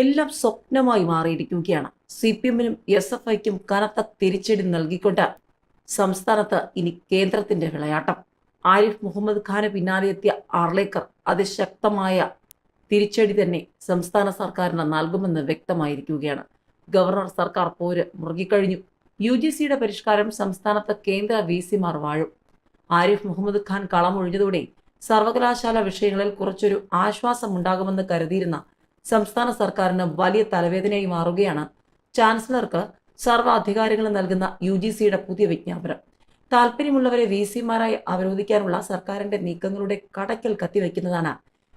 എല്ലാം സ്വപ്നമായി മാറിയിരിക്കുകയാണ്. സി പി എമ്മിനും എസ് എഫ് ഐക്കും കനത്ത തിരിച്ചടി നൽകിക്കൊണ്ട് സംസ്ഥാനത്ത് ഇനി കേന്ദ്രത്തിന്റെ വിളയാട്ടം. ആരിഫ് മുഹമ്മദ് ഖാന് പിന്നാലെ എത്തിയ ആർലേക്കർ അതിശക്തമായ തിരിച്ചടി തന്നെ സംസ്ഥാന സർക്കാരിന് നൽകുമെന്ന് വ്യക്തമായിരിക്കുകയാണ്. ഗവർണർ സർക്കാർ പോര് മുറുകിക്കഴിഞ്ഞു. യു ജി സിയുടെ പരിഷ്കാരം സംസ്ഥാനത്ത് കേന്ദ്ര വി സിമാർ വാഴും. ആരിഫ് മുഹമ്മദ് ഖാൻ കളമൊഴിഞ്ഞതോടെ സർവകലാശാല വിഷയങ്ങളിൽ കുറച്ചൊരു ആശ്വാസമുണ്ടാകുമെന്ന് കരുതിയിരുന്ന സംസ്ഥാന സർക്കാരിന് വലിയ തലവേദനയായി മാറുകയാണ്. ചാൻസലർക്ക് സർവ നൽകുന്ന യു ജി സിയുടെ പുതിയ വിജ്ഞാപനം. താല്പര്യമുള്ളവരെ വി സിമാരായി അവരോധിക്കാനുള്ള സർക്കാരിന്റെ നീക്കങ്ങളുടെ കടക്കൽ കത്തിവെക്കുന്നതാണ്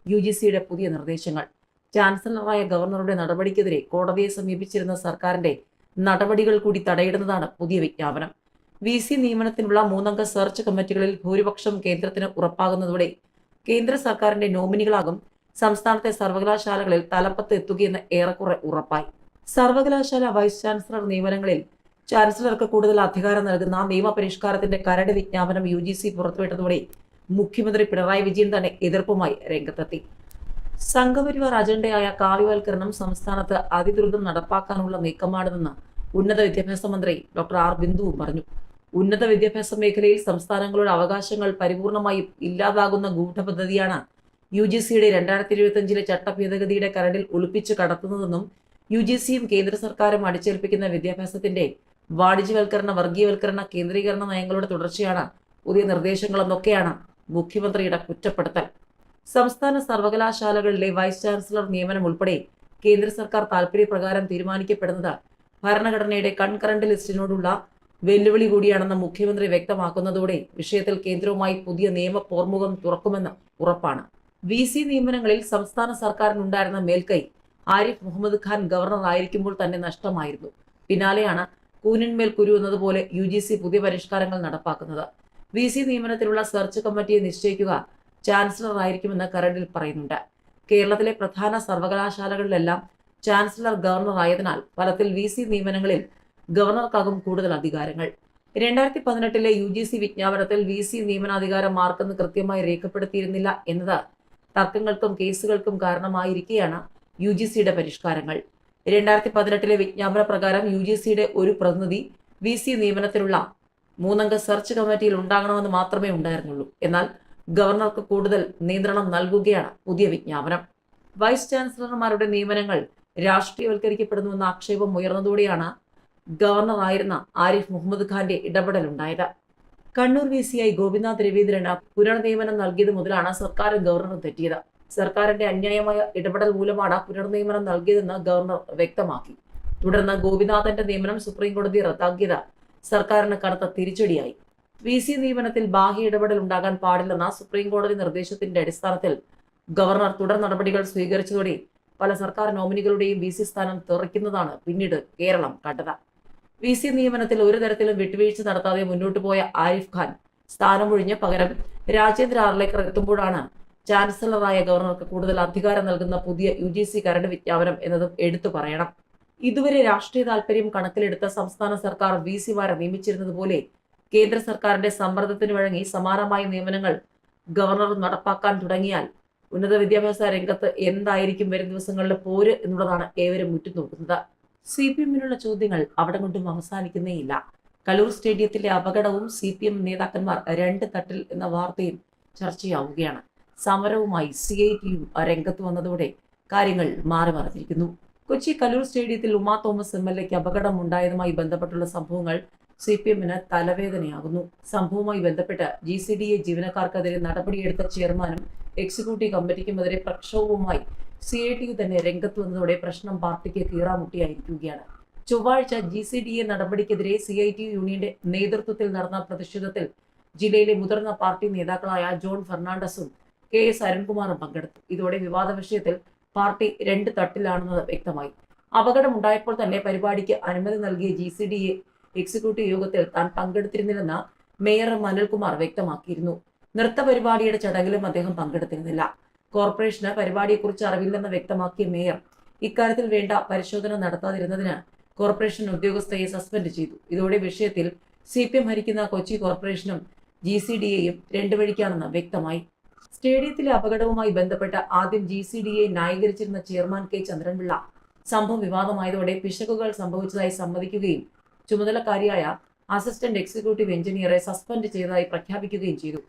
യു ജി സിയുടെ പുതിയ നിർദ്ദേശങ്ങൾ. ചാൻസലറായ ഗവർണറുടെ നടപടിക്കെതിരെ കോടതിയെ സമീപിച്ചിരുന്ന സർക്കാരിന്റെ നടപടികൾ കൂടി തടയിടുന്നതാണ് പുതിയ വിജ്ഞാപനം. വി സി നിയമനത്തിനുള്ള മൂന്നംഗ സെർച്ച് കമ്മിറ്റികളിൽ ഭൂരിപക്ഷം കേന്ദ്രത്തിന് ഉറപ്പാകുന്നതോടെ കേന്ദ്ര സർക്കാരിന്റെ നോമിനികളാകും സംസ്ഥാനത്തെ സർവകലാശാലകളിൽ തലപ്പത്ത് എത്തുകയെന്ന് ഏറെക്കുറെ ഉറപ്പായി. സർവകലാശാല വൈസ് ചാൻസലർ നിയമനങ്ങളിൽ ചാൻസലർക്ക് കൂടുതൽ അധികാരം നൽകുന്ന നിയമപരിഷ്കാരത്തിന്റെ കരട് വിജ്ഞാപനം യു ജി സി പുറത്തുവിട്ടതോടെ മുഖ്യമന്ത്രി പിണറായി വിജയൻ തന്നെ എതിർപ്പുമായി രംഗത്തെത്തി. സംഘപരിവാർ അജണ്ടയായ കാവ്യവൽക്കരണം സംസ്ഥാനത്ത് അതിദ്രുതം നടപ്പാക്കാനുള്ള നീക്കമാണെന്ന് ഉന്നത വിദ്യാഭ്യാസ മന്ത്രി ഡോക്ടർ ആർ ബിന്ദുവും പറഞ്ഞു. ഉന്നത വിദ്യാഭ്യാസ മേഖലയിൽ സംസ്ഥാനങ്ങളുടെ അവകാശങ്ങൾ പരിപൂർണമായും ഇല്ലാതാകുന്ന ഗൂഢപദ്ധതിയാണ് യു ജി സിയുടെ രണ്ടായിരത്തി ഇരുപത്തിയഞ്ചിലെ ചട്ട ഭേദഗതിയുടെ കരടിൽ ഒളിപ്പിച്ച് കടത്തുന്നതെന്നും യു ജി സിയും കേന്ദ്ര സർക്കാരും അടിച്ചേൽപ്പിക്കുന്ന വിദ്യാഭ്യാസത്തിന്റെ വാണിജ്യവൽക്കരണ വർഗീയവൽക്കരണ കേന്ദ്രീകരണ നയങ്ങളുടെ തുടർച്ചയാണ് പുതിയ നിർദ്ദേശങ്ങളെന്നൊക്കെയാണ് മുഖ്യമന്ത്രിയുടെ കുറ്റപ്പെടുത്തൽ. സംസ്ഥാന സർവകലാശാലകളിലെ വൈസ് ചാൻസലർ നിയമനം ഉൾപ്പെടെ കേന്ദ്ര സർക്കാർ താൽപര്യപ്രകാരം തീരുമാനിക്കപ്പെടുന്നത് ഭരണഘടനയുടെ കൺകറന്റ് ലിസ്റ്റിനോടുള്ള വെല്ലുവിളി കൂടിയാണെന്ന് മുഖ്യമന്ത്രി വ്യക്തമാക്കുന്നതോടെ വിഷയത്തിൽ കേന്ദ്രവുമായി പുതിയ നിയമ പോർമുഖം തുറക്കുമെന്ന് ഉറപ്പാണ്. വി സി നിയമനങ്ങളിൽ സംസ്ഥാന സർക്കാരിനുണ്ടായിരുന്ന മേൽക്കൈ ആരിഫ് മുഹമ്മദ് ഖാൻ ഗവർണർ ആയിരിക്കുമ്പോൾ തന്നെ നഷ്ടമായിരുന്നു. പിന്നാലെയാണ് കൂനിന്മേൽ കുരു എന്നതുപോലെ യു ജി സി പുതിയ പരിഷ്കാരങ്ങൾ നടപ്പാക്കുന്നത്. വി സി നിയമനത്തിലുള്ള സെർച്ച് കമ്മിറ്റിയെ നിശ്ചയിക്കുക ചാൻസലർ ആയിരിക്കുമെന്ന് കരടിൽ പറയുന്നുണ്ട്. കേരളത്തിലെ പ്രധാന സർവകലാശാലകളിലെല്ലാം ചാൻസലർ ഗവർണർ ആയതിനാൽ ഫലത്തിൽ വി സി നിയമനങ്ങളിൽ ഗവർണർക്കാകും കൂടുതൽ അധികാരങ്ങൾ. രണ്ടായിരത്തി പതിനെട്ടിലെ യു ജി സി വിജ്ഞാപനത്തിൽ വി സി നിയമനാധികാരം ആർക്കെന്ന് കൃത്യമായി രേഖപ്പെടുത്തിയിരുന്നില്ല എന്നത് തർക്കങ്ങൾക്കും കേസുകൾക്കും കാരണമായിരിക്കെയാണ് യു ജി സിയുടെ പരിഷ്കാരങ്ങൾ. രണ്ടായിരത്തി പതിനെട്ടിലെ വിജ്ഞാപന പ്രകാരം യു ജി സിയുടെ ഒരു പ്രതിനിധി വി സി നിയമനത്തിലുള്ള മൂന്നംഗ സെർച്ച് കമ്മിറ്റിയിൽ ഉണ്ടാകണമെന്ന് മാത്രമേ ഉണ്ടായിരുന്നുള്ളൂ. എന്നാൽ ഗവർണർക്ക് കൂടുതൽ നിയന്ത്രണം നൽകുകയാണ് പുതിയ വിജ്ഞാപനം. വൈസ് ചാൻസലർമാരുടെ നിയമനങ്ങൾ രാഷ്ട്രീയവൽക്കരിക്കപ്പെടുന്നുവെന്ന ആക്ഷേപം ഉയർന്നതോടെയാണ് ഗവർണർ ആയിരുന്ന ആരിഫ് മുഹമ്മദ് ഖാന്റെ ഇടപെടലുണ്ടായത്. Kannur V C I Gopinath രവീന്ദ്രന് പുനർനിയമനം നൽകിയത് മുതലാണ് സർക്കാർ ഗവർണർ തെറ്റിയത്. സർക്കാരിന്റെ അന്യായമായ ഇടപെടൽ മൂലമാണ് പുനർനിയമനം നൽകിയതെന്ന് ഗവർണർ വ്യക്തമാക്കി. തുടർന്ന് ഗോപിനാഥന്റെ നിയമനം സുപ്രീം കോടതി റദ്ദാക്കിയത് സർക്കാരിന് കടുത്ത തിരിച്ചടിയായി. വി സി നിയമനത്തിൽ ബാഹ്യ ഇടപെടൽ ഉണ്ടാകാൻ പാടില്ലെന്ന സുപ്രീം കോടതി നിർദ്ദേശത്തിന്റെ അടിസ്ഥാനത്തിൽ ഗവർണർ തുടർ നടപടികൾ സ്വീകരിച്ചതോടെ പല സർക്കാർ നോമിനികളുടെയും വി സി സ്ഥാനം തെറിക്കുന്നതാണ് പിന്നീട് കേരളം കണ്ടത്. വി സി നിയമനത്തിൽ ഒരു തരത്തിലും വിട്ടുവീഴ്ച നടത്താതെ മുന്നോട്ട് പോയ ആരിഫ് ഖാൻ സ്ഥാനമൊഴിഞ്ഞ് പകരം രാജേന്ദ്ര ആർലേക്കർ എത്തുമ്പോഴാണ് ചാൻസലറായ ഗവർണർക്ക് കൂടുതൽ അധികാരം നൽകുന്ന പുതിയ യു ജി സി കരട് വിജ്ഞാപനം എന്നതും എടുത്തു പറയണം. ഇതുവരെ രാഷ്ട്രീയ താൽപര്യം കണക്കിലെടുത്ത സംസ്ഥാന സർക്കാർ വി സിമാരെ നിയമിച്ചിരുന്നതുപോലെ കേന്ദ്ര സർക്കാരിന്റെ സമ്മർദ്ദത്തിന് വഴങ്ങി സമാനമായ നിയമനങ്ങൾ ഗവർണർ നടപ്പാക്കാൻ തുടങ്ങിയാൽ ഉന്നത വിദ്യാഭ്യാസ രംഗത്ത് എന്തായിരിക്കും വരും ദിവസങ്ങളിലെ പോര് എന്നുള്ളതാണ് ഏവരും ഉറ്റുനോക്കുന്നത്. സി പി എമ്മിനുള്ള ചോദ്യങ്ങൾ അവിടെ കൊണ്ടും അവസാനിക്കുന്നേയില്ല കലൂർ സ്റ്റേഡിയത്തിലെ അപകടവും സി പി എം നേതാക്കന്മാർ രണ്ട് തട്ടിൽ എന്ന വാർത്തയും ചർച്ചയാവുകയാണ്. സമരവുമായി സി ഐ ടിയും രംഗത്ത് വന്നതോടെ കാര്യങ്ങൾ മാറി മറിഞ്ഞിരിക്കുന്നു. കൊച്ചി കലൂർ സ്റ്റേഡിയത്തിൽ ഉമാ തോമസ് എം എൽ എക്ക് അപകടം ഉണ്ടായതുമായി ബന്ധപ്പെട്ടുള്ള സംഭവങ്ങൾ സി പി എമ്മിന് തലവേദനയാകുന്നു. സംഭവവുമായി ബന്ധപ്പെട്ട് ജി സി ഡി എ ജീവനക്കാർക്കെതിരെ നടപടിയെടുത്ത ചെയർമാനും എക്സിക്യൂട്ടീവ് കമ്മിറ്റിക്കുമെതിരെ പ്രക്ഷോഭവുമായി സി ഐ ടി യു തന്നെ രംഗത്ത് വന്നതോടെ പ്രശ്നം പാർട്ടിക്ക് കീറാമുട്ടിയായിരിക്കുകയാണ്. ചൊവ്വാഴ്ച ജി സി ഡി എ നടപടിക്കെതിരെ സി ഐ ടി യൂണിയന്റെ നേതൃത്വത്തിൽ നടന്ന പ്രതിഷേധത്തിൽ ജില്ലയിലെ മുതിർന്ന പാർട്ടി നേതാക്കളായ ജോൺ ഫെർണാണ്ടസും കെ എസ് അരുൺകുമാറും പങ്കെടുത്തു. ഇതോടെ വിവാദ വിഷയത്തിൽ പാർട്ടി രണ്ട് തട്ടിലാണെന്നത് വ്യക്തമായി. അപകടമുണ്ടായപ്പോൾ തന്നെ പരിപാടിക്ക് അനുമതി നൽകിയ G C D A executive യോഗത്തിൽ താൻ പങ്കെടുത്തിരുന്നില്ലെന്ന് മേയർ മനൽകുമാർ വ്യക്തമാക്കിയിരുന്നു. നൃത്ത പരിപാടിയുടെ ചടങ്ങിലും അദ്ദേഹം പങ്കെടുത്തിരുന്നില്ല. കോർപ്പറേഷന് പരിപാടിയെക്കുറിച്ച് അറിവില്ലെന്ന് വ്യക്തമാക്കിയ മേയർ ഇക്കാര്യത്തിൽ വേണ്ട പരിശോധന നടത്താതിരുന്നതിന് കോർപ്പറേഷൻ ഉദ്യോഗസ്ഥയെ സസ്പെൻഡ് ചെയ്തു. ഇതോടെ വിഷയത്തിൽ സി പി എം ഭരിക്കുന്ന കൊച്ചി കോർപ്പറേഷനും ജി സി ഡി എയും രണ്ടു വഴിക്കാണെന്ന് വ്യക്തമായി. സ്റ്റേഡിയത്തിലെ അപകടവുമായി ബന്ധപ്പെട്ട് ആദ്യം ജി സി ഡി എ ന്യായീകരിച്ചിരുന്ന ചെയർമാൻ കെ ചന്ദ്രൻപിള്ള സംഭവം വിവാദമായതോടെ പിശകുകൾ സംഭവിച്ചതായി സമ്മതിക്കുകയും ചുമതലക്കാരിയായ അസിസ്റ്റന്റ് എക്സിക്യൂട്ടീവ് എഞ്ചിനീയറെ സസ്പെൻഡ് ചെയ്തതായി പ്രഖ്യാപിക്കുകയും ചെയ്തു.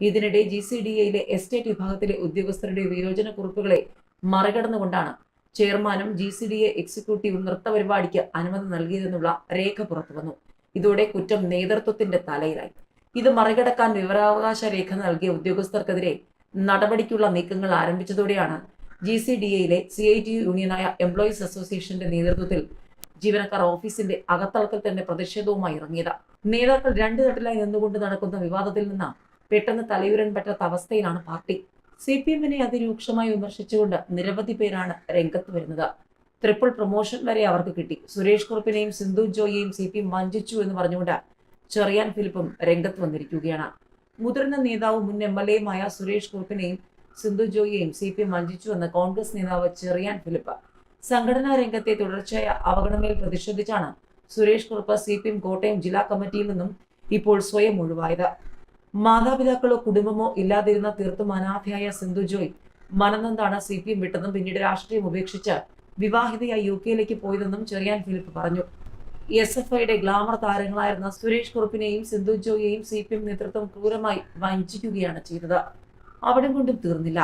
ഇതിനിടെ ജി സി ഡി എയിലെ എസ്റ്റേറ്റ് വിഭാഗത്തിലെ ഉദ്യോഗസ്ഥരുടെ വിയോജനക്കുറിപ്പുകളെ മറികടന്നുകൊണ്ടാണ് ചെയർമാനും ജി സി ഡി എ എക്സിക്യൂട്ടീവും നൃത്തപരിപാടിക്ക് അനുമതി നൽകിയതെന്നുള്ള രേഖ പുറത്തുവന്നു. ഇതോടെ കുറ്റം നേതൃത്വത്തിന്റെ തലയിലായി. ഇത് മറികടക്കാൻ വിവരാവകാശ രേഖ നൽകിയ ഉദ്യോഗസ്ഥർക്കെതിരെ നടപടിക്കുള്ള നീക്കങ്ങൾ ആരംഭിച്ചതോടെയാണ് ജി സി ഡി എയിലെ സി ഐ ടി യൂണിയനായ എംപ്ലോയീസ് അസോസിയേഷന്റെ നേതൃത്വത്തിൽ ജീവനക്കാർ ഓഫീസിന്റെ അകത്തളത്തിൽ തന്നെ പ്രതിഷേധവുമായി ഇറങ്ങിയത്. നേതാക്കൾ രണ്ടു തട്ടിലായി നിന്നുകൊണ്ട് നടക്കുന്ന വിവാദത്തിൽ നിന്ന് പെട്ടെന്ന് തലയുരൻ പറ്റാത്ത അവസ്ഥയിലാണ് പാർട്ടി. സി പി എമ്മിനെ അതിരൂക്ഷമായി വിമർശിച്ചുകൊണ്ട് നിരവധി പേരാണ് രംഗത്ത് വരുന്നത്. ട്രിപ്പിൾ പ്രൊമോഷൻ വരെ അവർക്ക് കിട്ടി. സുരേഷ് കുറുപ്പിനെയും സിന്ധു ജോയിയെയും സി പി എം വഞ്ചിച്ചു എന്ന് പറഞ്ഞുകൊണ്ട് ചെറിയാൻ ഫിലിപ്പും രംഗത്ത് വന്നിരിക്കുകയാണ്. മുതിർന്ന നേതാവും മുൻ എം എൽ എയുമായ സുരേഷ് കുറുപ്പിനെയും സിന്ധു ജോയിയെയും സി പി എം വഞ്ചിച്ചു എന്ന് കോൺഗ്രസ് നേതാവ് ചെറിയാൻ ഫിലിപ്പ്. സംഘടനാ രംഗത്തെ തുടർച്ചയായ അവഗണനയിൽ പ്രതിഷേധിച്ചാണ് Suresh Kurup C P M Kottayam ജില്ലാ കമ്മിറ്റിയിൽ നിന്നും ഇപ്പോൾ സ്വയം ഒഴിവായത്. മാതാപിതാക്കളോ കുടുംബമോ ഇല്ലാതിരുന്ന തീർത്തും അനാഥയായ സിന്ധു ജോയ് മനനന്താണ് സി പി എം വിട്ടതും പിന്നീട് രാഷ്ട്രീയം ഉപേക്ഷിച്ച് വിവാഹിതയായി യു കെയിലേക്ക് പോയതെന്നും ചെറിയാൻ ഫിലിപ്പ് പറഞ്ഞു. എസ് എഫ് ഐയുടെ ഗ്ലാമർ താരങ്ങളായിരുന്ന സുരേഷ് കുറുപ്പിനെയും സിന്ധു ജോയിയെയും സി പി എം നേതൃത്വം ക്രൂരമായി വഞ്ചിക്കുകയാണ് ചെയ്തത്. അവിടെ കൊണ്ടും തീർന്നില്ല.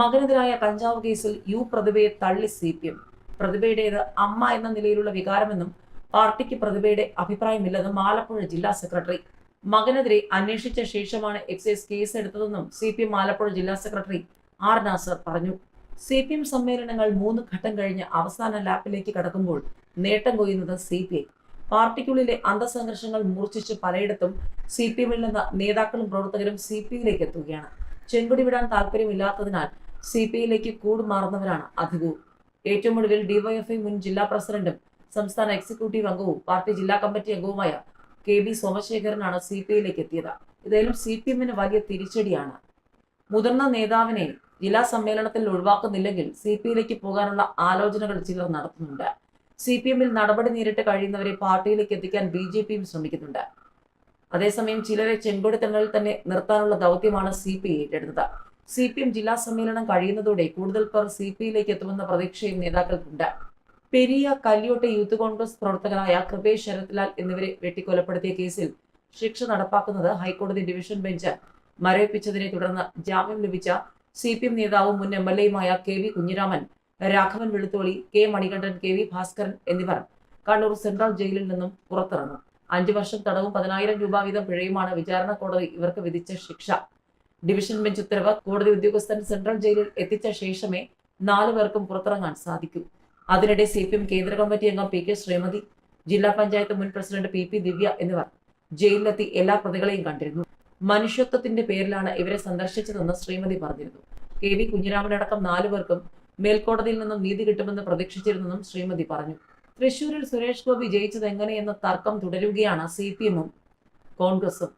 മകനെതിരായ കഞ്ചാവ് കേസിൽ യു പ്രതിഭയെ തള്ളി സി പി എം. പ്രതിഭയുടേത് അമ്മ എന്ന നിലയിലുള്ള വികാരമെന്നും പാർട്ടിക്ക് പ്രതിഭയുടെ അഭിപ്രായമില്ലെന്നും ആലപ്പുഴ ജില്ലാ സെക്രട്ടറി മകനെതിരെ അന്വേഷിച്ച ശേഷമാണ് എക്സൈസ് കേസ് എടുത്തതെന്നും സി പി എം ആലപ്പുഴ ജില്ലാ സെക്രട്ടറി ആർ നാസർ പറഞ്ഞു. സി പി എം സമ്മേളനങ്ങൾ മൂന്ന് ഘട്ടം കഴിഞ്ഞ് അവസാന ലാപ്പിലേക്ക് കടക്കുമ്പോൾ നേട്ടം കൊയ്യുന്നത് സി പി ഐ പാർട്ടിക്കുള്ളിലെ അന്തസംഘർഷങ്ങൾ മൂർച്ഛിച്ച് പലയിടത്തും സി പി എമ്മിൽ നിന്ന് നേതാക്കളും പ്രവർത്തകരും സി പി ഐയിലേക്ക് എത്തുകയാണ്. ചെങ്കുടി വിടാൻ താല്പര്യമില്ലാത്തതിനാൽ സി പി ഐയിലേക്ക് കൂടുമാറുന്നവരാണ് അധികവും. ഏറ്റവും ഒടുവിൽ ഡിവൈഎഫ്ഐ മുൻ ജില്ലാ പ്രസിഡന്റും സംസ്ഥാന എക്സിക്യൂട്ടീവ് അംഗവും പാർട്ടി ജില്ലാ കമ്മിറ്റി അംഗവുമായ കെ ബി സോമശേഖരനാണ് സി പി ഐയിലേക്ക് എത്തിയത്. ഇതായാലും സി പി എമ്മിന് വലിയ തിരിച്ചടിയാണ്. മുതിർന്ന നേതാവിനെ ജില്ലാ സമ്മേളനത്തിൽ ഒഴിവാക്കുന്നില്ലെങ്കിൽ സി പി ഐയിലേക്ക് പോകാനുള്ള ആലോചനകൾ ചിലർ നടത്തുന്നുണ്ട്. സി പി എമ്മിൽ നടപടി നേരിട്ട് കഴിയുന്നവരെ പാർട്ടിയിലേക്ക് എത്തിക്കാൻ ബി ജെ പിയും ശ്രമിക്കുന്നുണ്ട്. അതേസമയം ചിലരെ ചെങ്കൊടിത്തങ്ങളിൽ തന്നെ നിർത്താനുള്ള ദൗത്യമാണ് സി പി ഐ ഏറ്റെടുത്തത്. സി പി എം ജില്ലാ സമ്മേളനം കഴിയുന്നതോടെ കൂടുതൽ പേർ സി പി ഐയിലേക്ക് എത്തുമെന്ന പ്രതീക്ഷയും നേതാക്കൾക്കുണ്ട്. പെരിയ കല്യോട്ടെ യൂത്ത് കോൺഗ്രസ് പ്രവർത്തകനായ കൃപേഷ് ശരത്ലാൽ എന്നിവരെ വെട്ടിക്കൊലപ്പെടുത്തിയ കേസിൽ ശിക്ഷ നടപ്പാക്കുന്നത് ഹൈക്കോടതി ഡിവിഷൻ ബെഞ്ച് മരവിപ്പിച്ചതിനെ തുടർന്ന് ജാമ്യം ലഭിച്ച സി പി എം നേതാവും മുൻ M L എയുമായ K V Kunhiraman Raghavan Velutholi K Manikandan K V Bhaskaran എന്നിവർ കണ്ണൂർ സെൻട്രൽ ജയിലിൽ നിന്നും പുറത്തിറങ്ങും. അഞ്ചു വർഷം തടവും പതിനായിരം രൂപ വീതം പിഴയുമാണ് വിചാരണ കോടതി ഇവർക്ക് വിധിച്ച ശിക്ഷ. ഡിവിഷൻ ബെഞ്ച് ഉത്തരവ് കോടതി ഉദ്യോഗസ്ഥൻ സെൻട്രൽ ജയിലിൽ എത്തിച്ച ശേഷമേ നാലു പേർക്കും പുറത്തിറങ്ങാൻ സാധിക്കൂ. അതിനിടെ സി പി എം കേന്ദ്ര കമ്മിറ്റി അംഗം പി കെ ശ്രീമതി ജില്ലാ പഞ്ചായത്ത് മുൻ പ്രസിഡന്റ് പി പി ദിവ്യ എന്നിവർ ജയിലിലെത്തി എല്ലാ പ്രതികളെയും കണ്ടിരുന്നു. മനുഷ്യത്വത്തിന്റെ പേരിലാണ് ഇവരെ സന്ദർശിച്ചതെന്ന് ശ്രീമതി പറഞ്ഞിരുന്നു. കെ വി കുഞ്ഞിരാമനടക്കം നാലു പേർക്കും മേൽക്കോടതിയിൽ നിന്നും നീതി കിട്ടുമെന്ന് പ്രതീക്ഷിച്ചിരുന്നെന്നും ശ്രീമതി പറഞ്ഞു. തൃശൂരിൽ സുരേഷ് ഗോപി ജയിച്ചത് എങ്ങനെയെന്ന തർക്കം തുടരുകയാണ് സി പി എമ്മും കോൺഗ്രസും.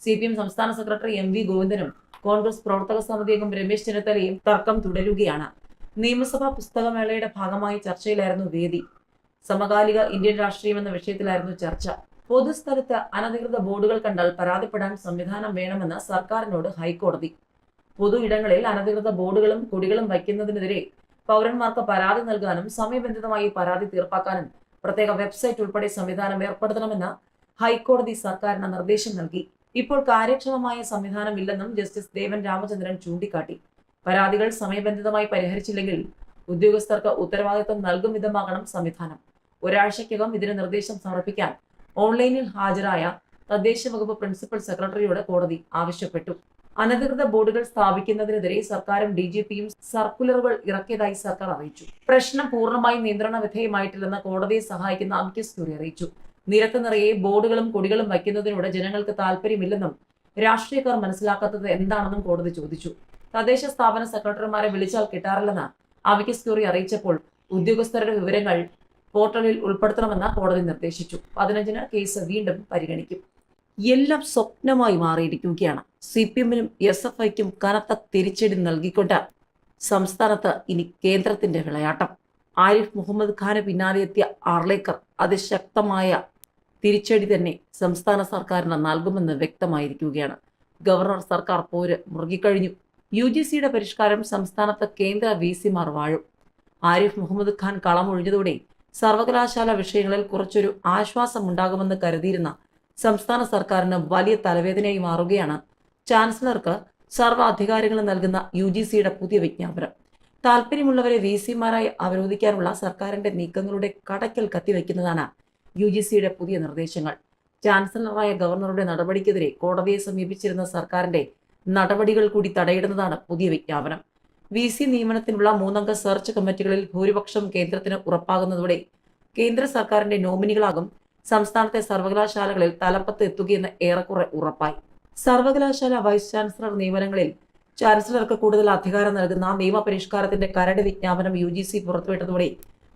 സി പി എം സംസ്ഥാന സെക്രട്ടറി എം വി ഗോവിന്ദനും കോൺഗ്രസ് പ്രവർത്തക സമിതി അംഗം രമേശ് ചെന്നിത്തലയും തർക്കം തുടരുകയാണ്. നിയമസഭാ പുസ്തകമേളയുടെ ഭാഗമായി ചർച്ചയിലായിരുന്നു വേദി. സമകാലിക ഇന്ത്യൻ രാഷ്ട്രീയം എന്ന വിഷയത്തിലായിരുന്നു ചർച്ച. പൊതുസ്ഥലത്ത് അനധികൃത ബോർഡുകൾ കണ്ടാൽ പരാതിപ്പെടാൻ സംവിധാനം വേണമെന്ന് സർക്കാരിനോട് ഹൈക്കോടതി. പൊതു ഇടങ്ങളിൽ അനധികൃത ബോർഡുകളും കൊടികളും വയ്ക്കുന്നതിനെതിരെ പൗരന്മാർക്ക് പരാതി നൽകാനും സമയബന്ധിതമായി പരാതി തീർപ്പാക്കാനും പ്രത്യേക വെബ്സൈറ്റ് ഉൾപ്പെടെ സംവിധാനം ഏർപ്പെടുത്തണമെന്ന് ഹൈക്കോടതി സർക്കാരിന് നിർദ്ദേശം നൽകി. ഇപ്പോൾ കാര്യക്ഷമമായ സംവിധാനമില്ലെന്നും ജസ്റ്റിസ് ദേവൻ രാമചന്ദ്രൻ ചൂണ്ടിക്കാട്ടി. പരാതികൾ സമയബന്ധിതമായി പരിഹരിച്ചില്ലെങ്കിൽ ഉദ്യോഗസ്ഥർക്ക് ഉത്തരവാദിത്വം നൽകും വിധമാകണം സംവിധാനം. ഒരാഴ്ചയ്ക്കകം ഇതിന് നിർദ്ദേശം സമർപ്പിക്കാൻ ഓൺലൈനിൽ ഹാജരായ തദ്ദേശ വകുപ്പ് പ്രിൻസിപ്പൽ സെക്രട്ടറിയോട് കോടതി ആവശ്യപ്പെട്ടു. അനധികൃത ബോർഡുകൾ സ്ഥാപിക്കുന്നതിനെതിരെ സർക്കാരും ഡി ജി പിയും സർക്കുലറുകൾ ഇറക്കിയതായി സർക്കാർ അറിയിച്ചു. പ്രശ്നം പൂർണമായും നിയന്ത്രണ വിധേയമായിട്ടില്ലെന്ന് കോടതിയെ സഹായിക്കുന്ന അമിക്കസ് ക്യൂറി അറിയിച്ചു. നിരത്ത് നിറയെ ബോർഡുകളും കൊടികളും വയ്ക്കുന്നതിനോട് ജനങ്ങൾക്ക് താല്പര്യമില്ലെന്നും രാഷ്ട്രീയക്കാർ മനസ്സിലാക്കാത്തത് എന്താണെന്നും കോടതി ചോദിച്ചു. തദ്ദേശ സ്ഥാപന സെക്രട്ടറിമാരെ വിളിച്ചാൽ കിട്ടാറില്ലെന്ന് അവിക്കസ് ക്യൂറി അറിയിച്ചപ്പോൾ ഉദ്യോഗസ്ഥരുടെ വിവരങ്ങൾ പോർട്ടലിൽ ഉൾപ്പെടുത്തണമെന്ന് കോടതി നിർദ്ദേശിച്ചു. പതിനഞ്ചിന് കേസ് വീണ്ടും പരിഗണിക്കും. എല്ലാം സ്വപ്നമായി മാറിയിരിക്കുകയാണ്. സി പി എമ്മിനും എസ് എഫ് ഐക്കും കനത്ത തിരിച്ചടി നൽകിക്കൊണ്ട് സംസ്ഥാനത്ത് ഇനി കേന്ദ്രത്തിന്റെ വിളയാട്ടം. ആരിഫ് മുഹമ്മദ് ഖാന് പിന്നാലെ എത്തിയ ആർലേക്കർ അതിശക്തമായ തിരിച്ചടി തന്നെ സംസ്ഥാന സർക്കാരിന് നൽകുമെന്ന് വ്യക്തമായിരിക്കുകയാണ്. ഗവർണർ സർക്കാർ പോര് മുറുകിക്കഴിഞ്ഞു. യു ജി സിയുടെ പരിഷ്കാരം സംസ്ഥാനത്ത് കേന്ദ്ര വി സിമാർ വാഴും. ആരിഫ് മുഹമ്മദ് ഖാൻ കളമൊഴിഞ്ഞതോടെ സർവകലാശാല വിഷയങ്ങളിൽ കുറച്ചൊരു ആശ്വാസമുണ്ടാകുമെന്ന് കരുതിയിരുന്ന സംസ്ഥാന സർക്കാരിന് വലിയ തലവേദനയായി മാറുകയാണ് ചാൻസലർക്ക് സർവ അധികാരങ്ങളും നൽകുന്ന യു ജി സിയുടെ പുതിയ വിജ്ഞാപനം. താല്പര്യമുള്ളവരെ വി സിമാരായി അവരോധിക്കാനുള്ള സർക്കാരിന്റെ നീക്കങ്ങളുടെ കടക്കൽ കത്തിവെക്കുന്നതാണ് യു ജി സിയുടെ പുതിയ നിർദ്ദേശങ്ങൾ. ചാൻസലറായ ഗവർണറുടെ നടപടിക്കെതിരെ കോടതിയെ സമീപിച്ചിരുന്ന സർക്കാരിന്റെ നടപടികൾ കൂടി തടയിടുന്നതാണ് പുതിയ വിജ്ഞാപനം. വി സി നിയമനത്തിനുള്ള മൂന്നംഗ സെർച്ച് കമ്മിറ്റികളിൽ ഭൂരിപക്ഷം കേന്ദ്രത്തിന് ഉറപ്പാകുന്നതോടെ കേന്ദ്ര സർക്കാരിന്റെ നോമിനികളാകും സംസ്ഥാനത്തെ സർവകലാശാലകളിൽ തലപ്പത്ത് എത്തുകയെന്ന് ഏറെക്കുറെ ഉറപ്പായി. സർവകലാശാല വൈസ് ചാൻസലർ നിയമനങ്ങളിൽ ചാൻസലർക്ക് കൂടുതൽ അധികാരം നൽകുന്ന നിയമപരിഷ്കാരത്തിന്റെ കരട് വിജ്ഞാപനം യു ജി സി പുറത്തുവിട്ടതോടെ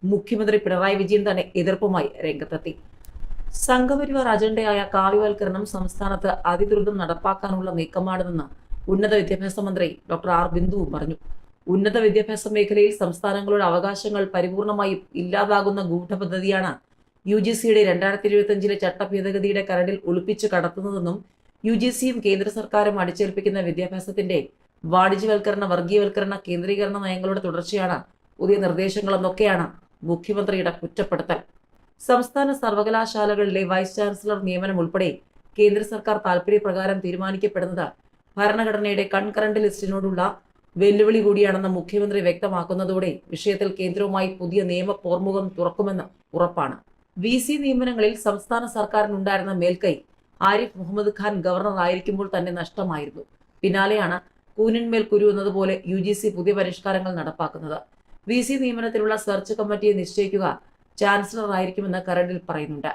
മുഖ്യമന്ത്രി പിണറായി വിജയൻ തന്നെ എതിർപ്പുമായി രംഗത്തെത്തി. സംഘപരിവാർ അജണ്ടയായ കാവ്യവൽക്കരണം സംസ്ഥാനത്ത് അതിദ്രുതം നടപ്പാക്കാനുള്ള നീക്കമാണെന്ന് ഉന്നത വിദ്യാഭ്യാസ മന്ത്രി ഡോക്ടർ ആർ ബിന്ദുവും പറഞ്ഞു. ഉന്നത വിദ്യാഭ്യാസ മേഖലയിൽ സംസ്ഥാനങ്ങളുടെ അവകാശങ്ങൾ പരിപൂർണമായി ഇല്ലാതാകുന്ന ഗൂഢപദ്ധതിയാണ് യു ജി സിയുടെ രണ്ടായിരത്തി ഇരുപത്തിയഞ്ചിലെ ചട്ട ഭേദഗതിയുടെ കരടിൽ ഒളിപ്പിച്ച് കടത്തുന്നതെന്നും യു ജി സിയും കേന്ദ്ര സർക്കാരും അടിച്ചേൽപ്പിക്കുന്ന വിദ്യാഭ്യാസത്തിന്റെ വാണിജ്യവൽക്കരണ വർഗീയവൽക്കരണ കേന്ദ്രീകരണ നയങ്ങളുടെ തുടർച്ചയാണ് പുതിയ നിർദ്ദേശങ്ങളെന്നൊക്കെയാണ് മുഖ്യമന്ത്രിയുടെ കുറ്റപ്പെടുത്തൽ. സംസ്ഥാന സർവകലാശാലകളിലെ വൈസ് ചാൻസലർ നിയമനം ഉൾപ്പെടെ കേന്ദ്ര സർക്കാർ താൽപര്യപ്രകാരം തീരുമാനിക്കപ്പെടുന്നത് ഭരണഘടനയുടെ കൺകറന്റ് ലിസ്റ്റിനോടുള്ള വെല്ലുവിളി കൂടിയാണെന്ന് മുഖ്യമന്ത്രി വ്യക്തമാക്കുന്നതോടെ വിഷയത്തിൽ കേന്ദ്രവുമായി പുതിയ നിയമ പോർമുഖം തുറക്കുമെന്ന് ഉറപ്പാണ്. വി സി നിയമനങ്ങളിൽ സംസ്ഥാന സർക്കാരിനുണ്ടായിരുന്ന മേൽക്കൈ ആരിഫ് മുഹമ്മദ് ഖാൻ ഗവർണർ ആയിരിക്കുമ്പോൾ തന്നെ നഷ്ടമായിരുന്നു. പിന്നാലെയാണ് കൂനിന്മേൽ കുരു എന്നതുപോലെ യു പുതിയ പരിഷ്കാരങ്ങൾ നടപ്പാക്കുന്നത്. വി സി നിയമനത്തിനുള്ള സെർച്ച് കമ്മിറ്റിയെ നിശ്ചയിക്കുക ചാൻസലർ ആയിരിക്കുമെന്ന് കരടിൽ പറയുന്നുണ്ട്.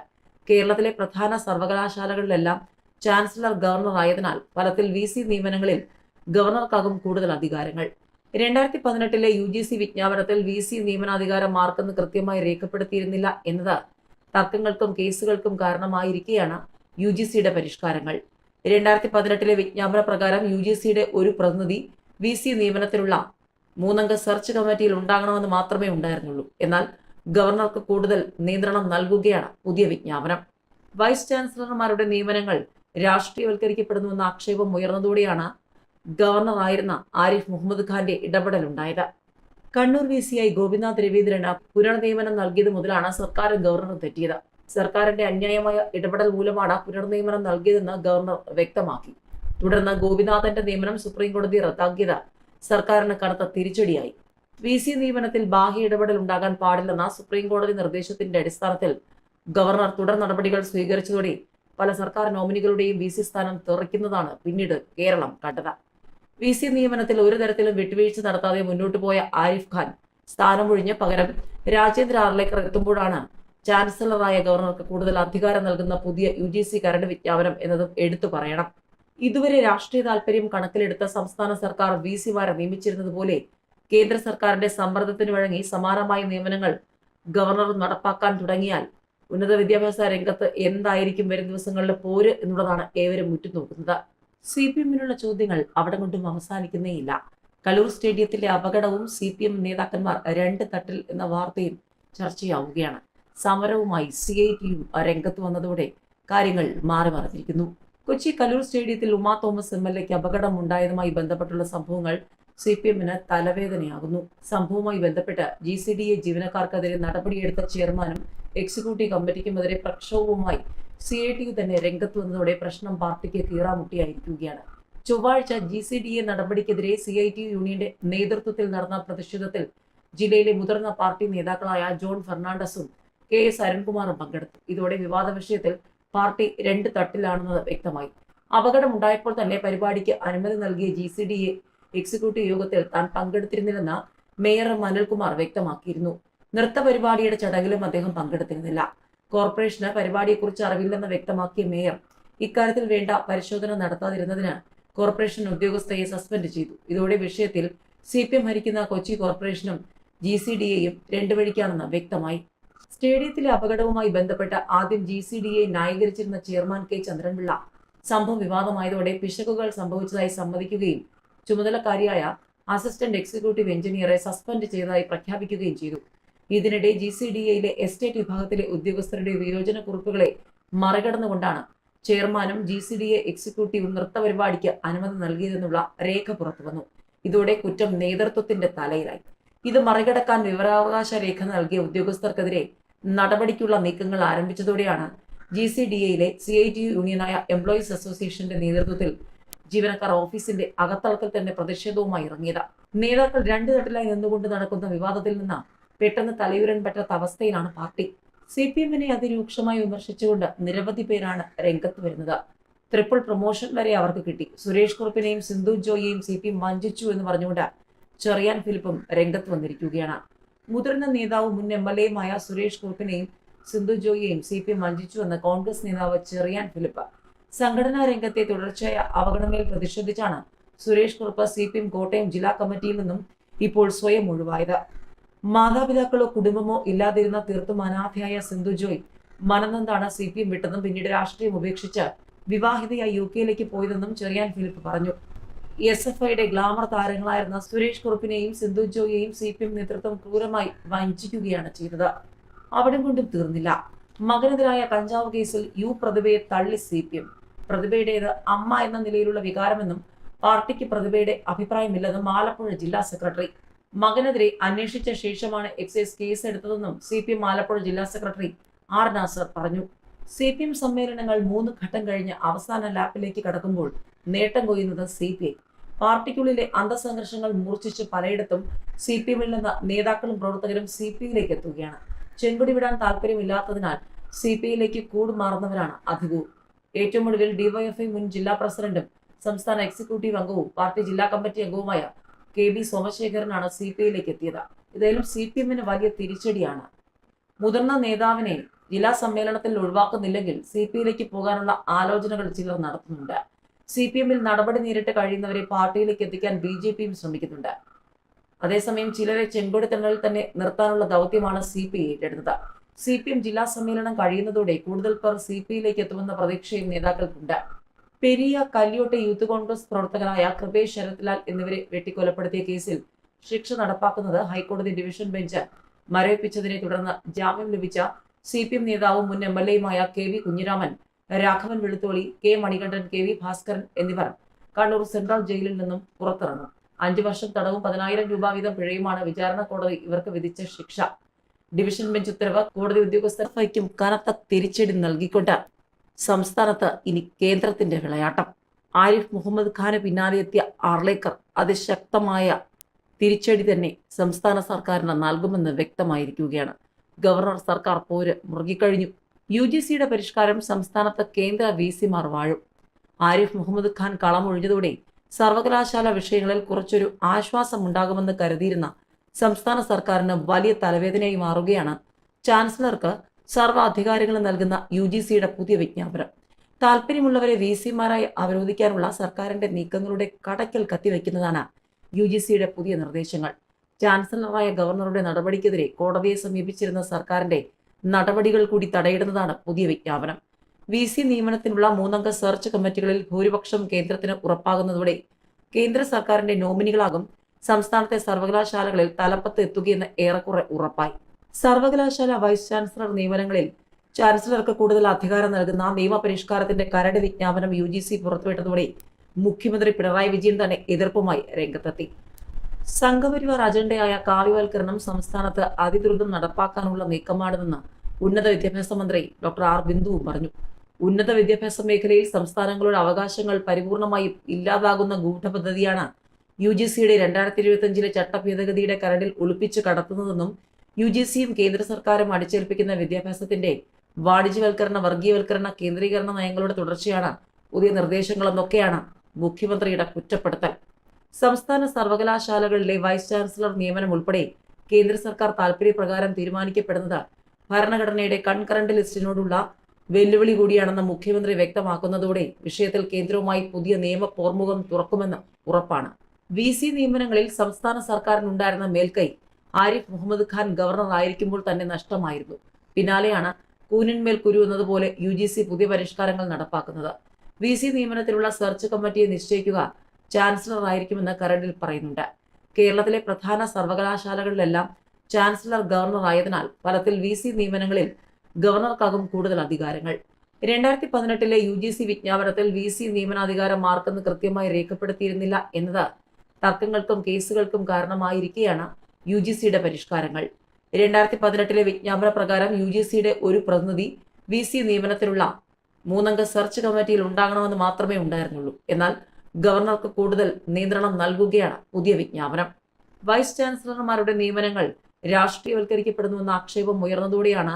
കേരളത്തിലെ പ്രധാന സർവകലാശാലകളിലെല്ലാം ചാൻസലർ ഗവർണർ ആയതിനാൽ ഫലത്തിൽ വി സി നിയമനങ്ങളിൽ ഗവർണർക്കാകും കൂടുതൽ അധികാരങ്ങൾ. രണ്ടായിരത്തി പതിനെട്ടിലെ യു ജി സി വിജ്ഞാപനത്തിൽ വി സി നിയമനാധികാരം മാർക്കെന്ന് കൃത്യമായി രേഖപ്പെടുത്തിയിരുന്നില്ല എന്നത് തർക്കങ്ങൾക്കും കേസുകൾക്കും കാരണമായിരിക്കെയാണ് യു ജി സിയുടെ പരിഷ്കാരങ്ങൾ. രണ്ടായിരത്തി പതിനെട്ടിലെ വിജ്ഞാപന പ്രകാരം യു ജി സിയുടെ ഒരു പ്രതിനിധി വി സി നിയമനത്തിലുള്ള മൂന്നംഗ സെർച്ച് കമ്മിറ്റിയിൽ ഉണ്ടാകണമെന്ന് മാത്രമേ ഉണ്ടായിരുന്നുള്ളൂ. എന്നാൽ ഗവർണർക്ക് കൂടുതൽ നിയന്ത്രണം നൽകുകയാണ് പുതിയ വിജ്ഞാപനം. വൈസ് ചാൻസലർമാരുടെ നിയമനങ്ങൾ രാഷ്ട്രീയവൽക്കരിക്കപ്പെടുന്നുവെന്ന ആക്ഷേപം ഉയർന്നതോടെയാണ് ഗവർണറായിരുന്ന ആരിഫ് മുഹമ്മദ് ഖാന്റെ ഇടപെടലുണ്ടായത്. കണ്ണൂർ വി സിയായി ഗോപിനാഥ് രവീന്ദ്രന് പുനർനിയമനം നൽകിയത് മുതലാണ് സർക്കാർ ഗവർണർ തെറ്റിയത്. സർക്കാരിന്റെ അന്യായമായ ഇടപെടൽ മൂലമാണ് പുനർനിയമനം നൽകിയതെന്ന് ഗവർണർ വ്യക്തമാക്കി. തുടർന്ന് ഗോപിനാഥന്റെ നിയമനം സുപ്രീം കോടതി റദ്ദാക്കിയത് സർക്കാരിന് കടുത്ത തിരിച്ചടിയായി. വി സി നിയമനത്തിൽ ബാഹ്യ ഇടപെടൽ ഉണ്ടാകാൻ പാടില്ലെന്ന സുപ്രീം കോടതി നിർദ്ദേശത്തിന്റെ അടിസ്ഥാനത്തിൽ ഗവർണർ തുടർ നടപടികൾ സ്വീകരിച്ചതോടെ പല സർക്കാർ നോമിനികളുടെയും വി സി സ്ഥാനം തെറിക്കുന്നതാണ് പിന്നീട് കേരളം കണ്ടത്. വി സി നിയമനത്തിൽ ഒരു തരത്തിലും വിട്ടുവീഴ്ച നടത്താതെ മുന്നോട്ട് പോയ ആരിഫ് ഖാൻ സ്ഥാനമൊഴിഞ്ഞ് പകരം രാജേന്ദ്ര ആർലേക്കർ എത്തുമ്പോഴാണ് ചാൻസലറായ ഗവർണർക്ക് കൂടുതൽ അധികാരം നൽകുന്ന പുതിയ യു ജി സി കരട് വിജ്ഞാപനം എന്നതും എടുത്തു പറയണം. ഇതുവരെ രാഷ്ട്രീയ താൽപര്യം കണക്കിലെടുത്ത സംസ്ഥാന സർക്കാർ വി സിമാരെ നിയമിച്ചിരുന്നത് പോലെ കേന്ദ്ര സർക്കാരിന്റെ സമ്മർദ്ദത്തിന് വഴങ്ങി സമാനമായ നിയമനങ്ങൾ ഗവർണർ നടപ്പാക്കാൻ തുടങ്ങിയാൽ ഉന്നത വിദ്യാഭ്യാസ രംഗത്ത് എന്തായിരിക്കും വരും ദിവസങ്ങളിലെ പോര് എന്നുള്ളതാണ് ഏവരും ഉറ്റുനോക്കുന്നത്. സി പി എമ്മിനുള്ള ചോദ്യങ്ങൾ അവിടെ കൊണ്ടും അവസാനിക്കുന്നേയില്ല. കലൂർ സ്റ്റേഡിയത്തിലെ അപകടവും സി പി എം നേതാക്കന്മാർ രണ്ട് തട്ടിൽ എന്ന വാർത്തയും ചർച്ചയാവുകയാണ്. സമരവുമായി സി ഐ ടിയും രംഗത്ത് വന്നതോടെ കാര്യങ്ങൾ മാറി മറിഞ്ഞിരിക്കുന്നു. കൊച്ചി കലൂർ സ്റ്റേഡിയത്തിൽ ഉമാ തോമസ് എം എൽ എക്ക് അപകടമുണ്ടായതുമായി ബന്ധപ്പെട്ടുള്ള സംഭവങ്ങൾ സി പി എമ്മിന് തലവേദനയാകുന്നു. സംഭവവുമായി ബന്ധപ്പെട്ട് ജി സി ഡി എ ജീവനക്കാർക്കെതിരെ നടപടിയെടുത്ത ചെയർമാനും എക്സിക്യൂട്ടീവ് കമ്മിറ്റിക്കുമെതിരെ പ്രക്ഷോഭവുമായി സി ഐ ടി തന്നെ രംഗത്ത് വന്നതോടെ പ്രശ്നം പാർട്ടിക്ക് കീറാമുട്ടിയായിരിക്കുകയാണ്. ചൊവ്വാഴ്ച ജി സി ഡി എ നടപടിക്കെതിരെ സി ഐ ടി യൂണിയന്റെ നേതൃത്വത്തിൽ നടന്ന പ്രതിഷേധത്തിൽ ജില്ലയിലെ മുതിർന്ന പാർട്ടി നേതാക്കളായ ജോൺ ഫെർണാണ്ടസും കെ എസ് അരുൺകുമാറും പങ്കെടുത്തു. ഇതോടെ വിവാദ വിഷയത്തിൽ പാർട്ടി രണ്ട് തട്ടിലാണെന്നത് വ്യക്തമായി. അപകടമുണ്ടായപ്പോൾ തന്നെ പരിപാടിക്ക് അനുമതി നൽകിയ G C D A executive യോഗത്തിൽ താൻ പങ്കെടുത്തിരുന്നില്ലെന്ന് മേയർ മനൽകുമാർ വ്യക്തമാക്കിയിരുന്നു. നൃത്ത പരിപാടിയുടെ ചടങ്ങിലും അദ്ദേഹം പങ്കെടുത്തിരുന്നില്ല. കോർപ്പറേഷന് പരിപാടിയെക്കുറിച്ച് അറിവില്ലെന്ന് വ്യക്തമാക്കിയ മേയർ ഇക്കാര്യത്തിൽ വേണ്ട പരിശോധന നടത്താതിരുന്നതിന് കോർപ്പറേഷൻ ഉദ്യോഗസ്ഥയെ സസ്പെൻഡ് ചെയ്തു. ഇതോടെ വിഷയത്തിൽ സി പി എം ഭരിക്കുന്ന കൊച്ചി കോർപ്പറേഷനും ജി സി ഡി എയും രണ്ടു വഴിക്കാണെന്ന് വ്യക്തമായി. സ്റ്റേഡിയത്തിലെ അപകടവുമായി ബന്ധപ്പെട്ട് ആദ്യം ജി സി ഡി എ ന്യായീകരിച്ചിരുന്ന ചെയർമാൻ കെ ചന്ദ്രൻപിള്ള സംഭവം വിവാദമായതോടെ പിശകുകൾ സംഭവിച്ചതായി സമ്മതിക്കുകയും ചുമതലക്കാരിയായ അസിസ്റ്റന്റ് എക്സിക്യൂട്ടീവ് എഞ്ചിനീയറെ സസ്പെൻഡ് ചെയ്തതായി പ്രഖ്യാപിക്കുകയും ചെയ്തു. ഇതിനിടെ ജി സി ഡി എയിലെ എസ്റ്റേറ്റ് വിഭാഗത്തിലെ ഉദ്യോഗസ്ഥരുടെ വിയോജന കുറിപ്പുകളെ മറികടന്നുകൊണ്ടാണ് ചെയർമാനും ജി സി ഡി എ എക്സിക്യൂട്ടീവും നൃത്തപരിപാടിക്ക് അനുമതി നൽകിയതെന്നുള്ള രേഖ പുറത്തുവന്നു. ഇതോടെ കുറ്റം നേതൃത്വത്തിന്റെ തലയിലായി. ഇത് മറികടക്കാൻ വിവരാവകാശ രേഖ നൽകിയ ഉദ്യോഗസ്ഥർക്കെതിരെ നടപടിക്കുള്ള നീക്കങ്ങൾ ആരംഭിച്ചതോടെയാണ് ജി സി ഡി എയിലെ സി ഐ ടി യൂണിയനായ എംപ്ലോയീസ് അസോസിയേഷന്റെ നേതൃത്വത്തിൽ ജീവനക്കാർ ഓഫീസിന്റെ അകത്തളത്തിൽ തന്നെ പ്രതിഷേധവുമായി ഇറങ്ങിയത്. നേതാക്കൾ രണ്ടു തട്ടിലായി നിന്നുകൊണ്ട് നടക്കുന്ന വിവാദത്തിൽ നിന്ന് പെട്ടെന്ന് തലയുരൻ പറ്റാത്ത അവസ്ഥയിലാണ് പാർട്ടി. സി പി എമ്മിനെ അതിരൂക്ഷമായി വിമർശിച്ചുകൊണ്ട് നിരവധി പേരാണ് രംഗത്ത് വരുന്നത്. ട്രിപ്പിൾ പ്രൊമോഷൻ വരെ അവർക്ക് കിട്ടി. സുരേഷ് കുറുപ്പിനെയും സിന്ധു ജോയിയെയും സി പി എം വഞ്ചിച്ചു എന്ന് പറഞ്ഞുകൊണ്ട് ചെറിയാൻ ഫിലിപ്പും രംഗത്ത് വന്നിരിക്കുകയാണ്. മുതിർന്ന നേതാവും മുൻ എം എൽ എയുമായ സുരേഷ് കുറുപ്പിനെയും സിന്ധു ജോയിയെയും സി പി എം വഞ്ചിച്ചുവെന്ന് കോൺഗ്രസ് നേതാവ് ചെറിയാൻ ഫിലിപ്പ് സംഘടനാ രംഗത്തെ തുടർച്ചയായ അവഗണനയിൽ പ്രതിഷേധിച്ചാണ് Suresh Kurup C P M Kottayam ജില്ലാ കമ്മിറ്റിയിൽ നിന്നും ഇപ്പോൾ സ്വയം ഒഴിവായത്. മാതാപിതാക്കളോ കുടുംബമോ ഇല്ലാതിരുന്ന തീർത്തും അനാഥയായ സിന്ധു ജോയ് മനനന്താണ് സി പി എം വിട്ടതും പിന്നീട് രാഷ്ട്രീയം ഉപേക്ഷിച്ച് വിവാഹിതയായി യു കെയിലേക്ക് പോയതെന്നും ചെറിയാൻ ഫിലിപ്പ് പറഞ്ഞു. എസ് എഫ് ഐയുടെ ഗ്ലാമർ താരങ്ങളായിരുന്ന സുരേഷ് കുറുപ്പിനെയും സിന്ധു ജോയെയും സി പി എം നേതൃത്വം ക്രൂരമായി വഞ്ചിക്കുകയാണ് ചെയ്തത്. അവിടെ കൊണ്ടും തീർന്നില്ല. മകനെതിരായ കഞ്ചാവ് കേസിൽ യു പ്രതിഭയെ തള്ളി സി പി എം. പ്രതിഭയുടേത് അമ്മ എന്ന നിലയിലുള്ള വികാരമെന്നും പാർട്ടിക്ക് പ്രതിഭയുടെ അഭിപ്രായമില്ലെന്നും ആലപ്പുഴ ജില്ലാ സെക്രട്ടറി മകനെതിരെ അന്വേഷിച്ച ശേഷമാണ് എക്സൈസ് കേസ് എടുത്തതെന്നും സി പി എം ആലപ്പുഴ ജില്ലാ സെക്രട്ടറി ആർ നാസർ പറഞ്ഞു. സി പി എം സമ്മേളനങ്ങൾ മൂന്ന് ഘട്ടം കഴിഞ്ഞ് അവസാന ലാപ്പിലേക്ക് കടക്കുമ്പോൾ നേട്ടം കൊയ്യുന്നത് സി പി ഐ. പാർട്ടിക്കുള്ളിലെ അന്തസംഘർഷങ്ങൾ മൂർച്ഛിച്ച് പലയിടത്തും സി പി എമ്മിൽ നിന്ന് നേതാക്കളും പ്രവർത്തകരും സി പി ഐയിലേക്ക് എത്തുകയാണ്. ചെങ്കൊടി വിടാൻ താല്പര്യമില്ലാത്തതിനാൽ സി പി ഐയിലേക്ക് കൂടുമാറുന്നവരാണ് അധികവും. ഏറ്റവും ഒടുവിൽ ഡിവൈഎഫ്ഐ മുൻ ജില്ലാ പ്രസിഡന്റും സംസ്ഥാന എക്സിക്യൂട്ടീവ് അംഗവും പാർട്ടി ജില്ലാ കമ്മിറ്റി അംഗവുമായ കെ ബി സോമശേഖരനാണ് സി പി ഐയിലേക്ക് എത്തിയത്. ഇതായാലും സി പി എമ്മിന് വലിയ തിരിച്ചടിയാണ്. മുതിർന്ന നേതാവിനെ ജില്ലാ സമ്മേളനത്തിൽ ഒഴിവാക്കുന്നില്ലെങ്കിൽ സി പി ഐയിലേക്ക് പോകാനുള്ള ആലോചനകൾ ചിലർ നടത്തുന്നുണ്ട്. സി പി എമ്മിൽ നടപടി നേരിട്ട് കഴിയുന്നവരെ പാർട്ടിയിലേക്ക് എത്തിക്കാൻ ബി ജെ പിയും ശ്രമിക്കുന്നുണ്ട്. അതേസമയം ചിലരെ ചെങ്കൊടിത്തണലിൽ തന്നെ നിർത്താനുള്ള ദൗത്യമാണ് സി പി ഏറ്റെടുത്തത്. സി പി എം ജില്ലാ സമ്മേളനം കഴിയുന്നതോടെ കൂടുതൽ പേർ സി പി ഐയിലേക്ക് എത്തുമെന്ന പ്രതീക്ഷയും നേതാക്കൾക്കുണ്ട്. പെരിയ കല്യോട്ടെ യൂത്ത് കോൺഗ്രസ് പ്രവർത്തകരായ കൃപേഷ് ശരത്ലാൽ എന്നിവരെ വെട്ടിക്കൊലപ്പെടുത്തിയ കേസിൽ ശിക്ഷ നടപ്പാക്കുന്നത് ഹൈക്കോടതി ഡിവിഷൻ ബെഞ്ച്. മരവിപ്പിച്ചതിനെ തുടർന്ന് ജാമ്യം ലഭിച്ച സി പി എം നേതാവും മുൻ M L എയുമായ K V Kunhiraman Raghavan Velutholi K Manikandan K V Bhaskaran എന്നിവർ കണ്ണൂർ സെൻട്രൽ ജയിലിൽ നിന്നും പുറത്തിറങ്ങും. അഞ്ചു വർഷം തടവും പതിനായിരം രൂപ വീതം പിഴയുമാണ് വിചാരണ കോടതി ഇവർക്ക് വിധിച്ച ശിക്ഷ. ഡിവിഷൻ ബെഞ്ച് ഉത്തരവ് കോടതി ഉദ്യോഗസ്ഥർ വയ്ക്കും കനത്ത തിരിച്ചടി നൽകിക്കൊണ്ട് സംസ്ഥാനത്ത് ഇനി കേന്ദ്രത്തിന്റെ വിളയാട്ടം. ആരിഫ് മുഹമ്മദ് ഖാന് പിന്നാലെ എത്തിയ ആർലേക്കർ അതിശക്തമായ തിരിച്ചടി തന്നെ സംസ്ഥാന സർക്കാരിന് നൽകുമെന്ന് വ്യക്തമായിരിക്കുകയാണ്. ഗവർണർ സർക്കാർ പോര് മുറുകിക്കഴിഞ്ഞു. യു ജി സിയുടെ പരിഷ്കാരം സംസ്ഥാനത്ത് കേന്ദ്ര വി സിമാർ വാഴും. ആരിഫ് മുഹമ്മദ് ഖാൻ കളമൊഴിഞ്ഞതോടെ സർവകലാശാല വിഷയങ്ങളിൽ കുറച്ചൊരു ആശ്വാസം ആശ്വാസമുണ്ടാകുമെന്ന് കരുതിയിരുന്ന സംസ്ഥാന സർക്കാരിന് വലിയ തലവേദനയായി മാറുകയാണ് ചാൻസലർക്ക് സർവ അധികാരങ്ങൾ നൽകുന്ന യു ജി സിയുടെ പുതിയ വിജ്ഞാപനം. താല്പര്യമുള്ളവരെ വി സിമാരായി അവരോധിക്കാനുള്ള സർക്കാരിന്റെ നീക്കങ്ങളുടെ കടക്കൽ കത്തിവെക്കുന്നതാണ് യു ജി സിയുടെ പുതിയ നിർദ്ദേശങ്ങൾ. ചാൻസലറായ ഗവർണറുടെ നടപടിക്കെതിരെ കോടതിയെ സമീപിച്ചിരുന്ന സർക്കാരിന്റെ നടപടികൾ കൂടി തടയിടുന്നതാണ് പുതിയ വിജ്ഞാപനം. വി സി നിയമനത്തിനുള്ള മൂന്നംഗ സെർച്ച് കമ്മിറ്റികളിൽ ഭൂരിപക്ഷം കേന്ദ്രത്തിന് ഉറപ്പാകുന്നതോടെ കേന്ദ്ര സർക്കാരിന്റെ നോമിനികളാകും സംസ്ഥാനത്തെ സർവകലാശാലകളിൽ തലപ്പത്ത് എത്തുകയെന്ന് ഏറെക്കുറെ ഉറപ്പായി. സർവകലാശാല വൈസ് ചാൻസലർ നിയമനങ്ങളിൽ ചാൻസലർക്ക് കൂടുതൽ അധികാരം നൽകുന്ന നിയമപരിഷ്കാരത്തിന്റെ കരട് വിജ്ഞാപനം യു ജി സി പുറത്തുവിട്ടതോടെ മുഖ്യമന്ത്രി പിണറായി വിജയൻ തന്നെ എതിർപ്പുമായി രംഗത്തെത്തി. സംഘപരിവാർ അജണ്ടയായ കാവ്യവൽക്കരണം സംസ്ഥാനത്ത് അതിദ്രുതം നടപ്പാക്കാനുള്ള നീക്കമാണെന്ന് ഉന്നത വിദ്യാഭ്യാസ മന്ത്രി ഡോക്ടർ ആർ ബിന്ദുവും പറഞ്ഞു. ഉന്നത വിദ്യാഭ്യാസ മേഖലയിൽ സംസ്ഥാനങ്ങളുടെ അവകാശങ്ങൾ പരിപൂർണമായി ഇല്ലാതാകുന്ന ഗൂഢപദ്ധതിയാണ് യു ജി സിയുടെ രണ്ടായിരത്തി ഇരുപത്തിയഞ്ചിലെ ചട്ടഭേദഗതിയുടെ കരടിൽ ഒളിപ്പിച്ച് കടത്തുന്നതെന്നും യു ജി സിയും കേന്ദ്ര സർക്കാരും അടിച്ചേൽപ്പിക്കുന്ന വിദ്യാഭ്യാസത്തിന്റെ വാണിജ്യവൽക്കരണ വർഗീയവൽക്കരണ കേന്ദ്രീകരണ നയങ്ങളുടെ തുടർച്ചയാണ് പുതിയ നിർദ്ദേശങ്ങളെന്നൊക്കെയാണ് മുഖ്യമന്ത്രിയുടെ കുറ്റപ്പെടുത്തൽ. സംസ്ഥാന സർവകലാശാലകളിലെ വൈസ് ചാൻസലർ നിയമനം ഉൾപ്പെടെ കേന്ദ്ര സർക്കാർ താൽപര്യപ്രകാരം തീരുമാനിക്കപ്പെടുന്നത് ഭരണഘടനയുടെ കൺകറന്റ് ലിസ്റ്റിനോടുള്ള വെല്ലുവിളി കൂടിയാണെന്ന് മുഖ്യമന്ത്രി വ്യക്തമാക്കുന്നതോടെ വിഷയത്തിൽ കേന്ദ്രവുമായി പുതിയ നിയമ പോർമുഖം തുറക്കുമെന്ന് ഉറപ്പാണ്. വി സി നിയമനങ്ങളിൽ സംസ്ഥാന സർക്കാരിനുണ്ടായിരുന്ന മേൽക്കൈ ആരിഫ് മുഹമ്മദ് ഖാൻ ഗവർണർ ആയിരിക്കുമ്പോൾ തന്നെ നഷ്ടമായിരുന്നു. പിന്നാലെയാണ് കൂനിന്മേൽ കുരു എന്നതുപോലെ യു ജി സി പുതിയ പരിഷ്കാരങ്ങൾ നടപ്പാക്കുന്നത്. വി സി നിയമനത്തിലുള്ള സെർച്ച് കമ്മിറ്റിയെ നിശ്ചയിക്കുക ചാൻസലർ ആയിരിക്കുമെന്ന് കരടിൽ പറയുന്നുണ്ട്. കേരളത്തിലെ പ്രധാന സർവകലാശാലകളിലെല്ലാം ചാൻസലർ ഗവർണർ ആയതിനാൽ ഫലത്തിൽ വി സി നിയമനങ്ങളിൽ ഗവർണർക്കാകും കൂടുതൽ അധികാരങ്ങൾ. രണ്ടായിരത്തി പതിനെട്ടിലെ യു ജി സി വിജ്ഞാപനത്തിൽ വി സി നിയമനാധികാരം മാർക്കെന്ന് കൃത്യമായി രേഖപ്പെടുത്തിയിരുന്നില്ല എന്നത് തർക്കങ്ങൾക്കും കേസുകൾക്കും കാരണമായിരിക്കെയാണ് യു ജി സിയുടെ പരിഷ്കാരങ്ങൾ. രണ്ടായിരത്തി പതിനെട്ടിലെ വിജ്ഞാപന പ്രകാരം യു ജി സിയുടെ ഒരു പ്രതിനിധി വി സി നിയമനത്തിലുള്ള മൂന്നംഗ സെർച്ച് കമ്മിറ്റിയിൽ ഉണ്ടാകണമെന്ന് മാത്രമേ ഉണ്ടായിരുന്നുള്ളൂ. എന്നാൽ ഗവർണർക്ക് കൂടുതൽ നിയന്ത്രണം നൽകുകയാണ് പുതിയ വിജ്ഞാപനം. വൈസ് ചാൻസലർമാരുടെ നിയമനങ്ങൾ രാഷ്ട്രീയവൽക്കരിക്കപ്പെടുന്നുവെന്ന ആക്ഷേപം ഉയർന്നതോടെയാണ്